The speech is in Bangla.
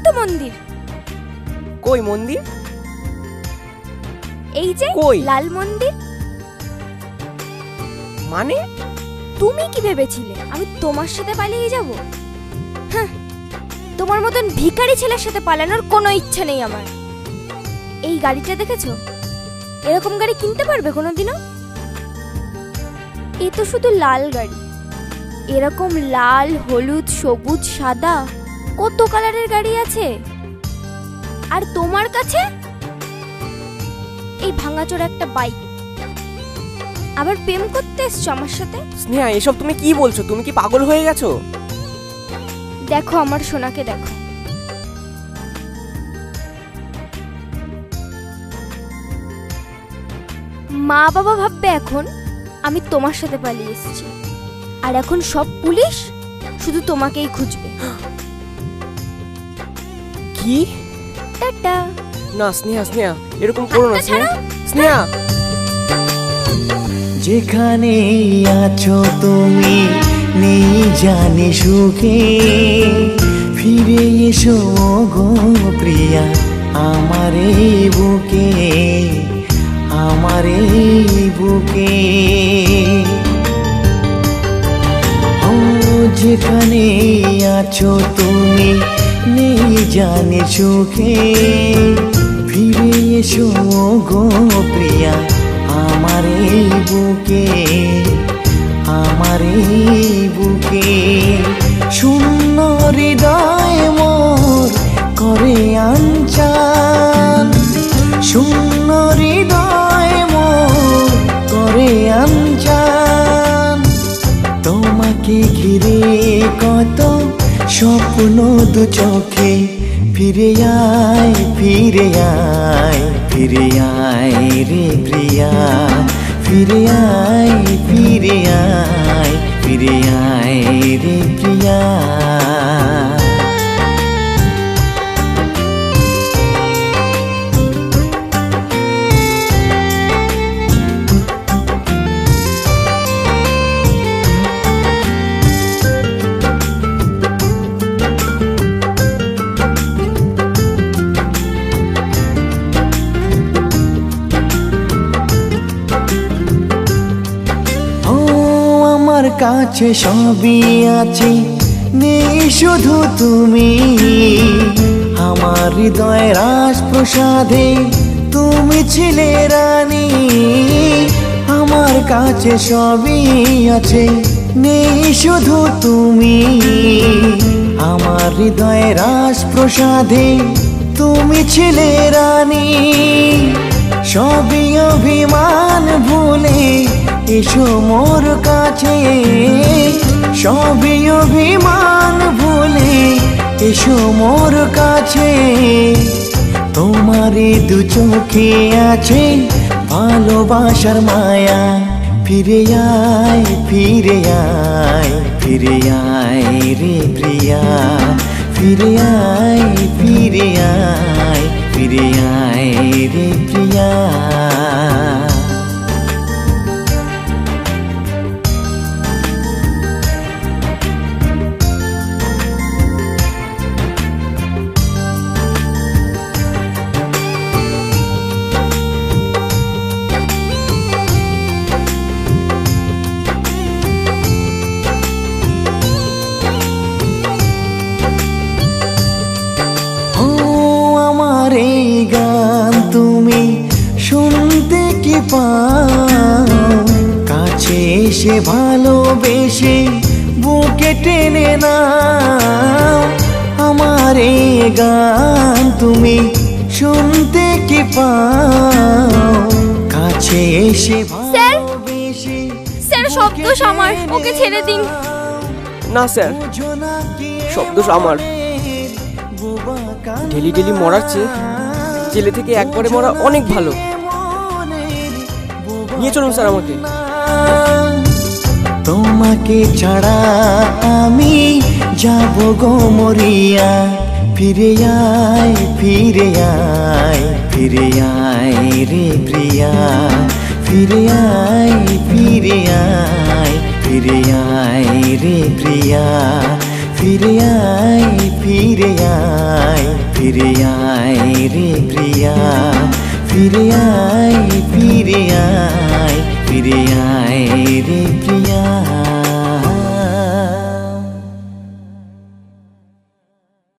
ওই তো মন্দির? কই মন্দির? এই যে কই? লাল মন্দির। মানে? তুমি কি ভেবেছিলে? আমি তোমার সাথে পালিয়ে যাব? হ্যাঁ তোমার মতন ভিখারি ছেলের সাথে পালানোর কোনো ইচ্ছা নেই আমার। এই গাড়িটা দেখেছ? এরকম গাড়ি কিনতে পারবে কোনোদিনও? এ তো শুধু লাল গাড়ি। এরকম লাল হলুদ সবুজ সাদা। কত কালারের গাড়ি আছে? আর তোমার কাছে? এই ভাঙাচোরা একটা বাইক। আবার প্রেম করতে এসছো আমার সাথে? স্নেহা এসব তুমি কি বলছো? তুমি কি পাগল হয়ে গেছো? দেখো আমার সোনাকে দেখো। মা বাবা ভাববে এখন আমি তোমার সাথে পালিয়ে এসেছি। আর এখন সব পুলিশ শুধু তোমাকেই খুঁজবে। কি? টাটা। না স্নেহা স্নেহা এরকম করো না স্নেহা। স্নেহা! যেখানে আছো তুমি নেই জানি সুখে ফিরে এসো গো প্রিয়া আমার এই বুকে আমার এই বুকে। ও যেখানে আছো তুমি নেই জানে চোখে। ফিরে এসো গো প্রিয়া, আমার এই বুকে, আমার এই বুকে। শূন্য হৃদয় মোর করে আঞ্চান, শূন্য স্বপ্ন দু চোখে ফিরে আয় ফিরে আয় ফিরে আয় রে প্রিয়া। ফিরে আয় ফিরে আয় ফিরে আয় রে প্রিয়া। কাছে সবই আছে, নেই শুধু তুমি। আমার হৃদয় রাজ প্রসাদে তুমি ছিলে রানী। আমার কাছে সবই আছে, নেই শুধু তুমি। আমার হৃদয় রাজ প্রসাদে তুমি ছিলে রানী। সবই অভিমান ভুলে এসো মোর কাছে। সবই অভিমান ভুলে এসো মোর কাছে। তোমারে দু চোখে আছে ভালোবাসার মায়া। ফিরে আয় ফিরে আয় ফিরে আয় রে প্রিয়া। ফিরে আয় ফিরে আয়। ফিরে আয় রে প্রিয়া কি পাও। কাছে এসে ভালোবেসে বুকে টেনে না আমার এই গান তুমি শুনতে কি পাও? কাছে এসে! ভালোবেসে স্যার শব্দ আমার ওকে ছেড়ে দিন। না স্যার সব দোষ আমার। ডেলি ডেলি মরার চেয়ে জেলে থেকে একবারে মরা অনেক ভালো। নিয়ে চলুন স্যার আমাকে। তোমাকে ছাড়া আমি যাব গো মরিয়া। ফিরে আয় ফিরে আয় ফিরে আয় রে প্রিয়া। ফিরে আয় ফিরে আয় ফিরে আয় রে প্রিয়া। ফিরে আয় ফিরে আয় ফিরে আয় রে প্রিয়া। ফিরে আয় ফিরে আয়। ফিরে আয় রে প্রিয়া।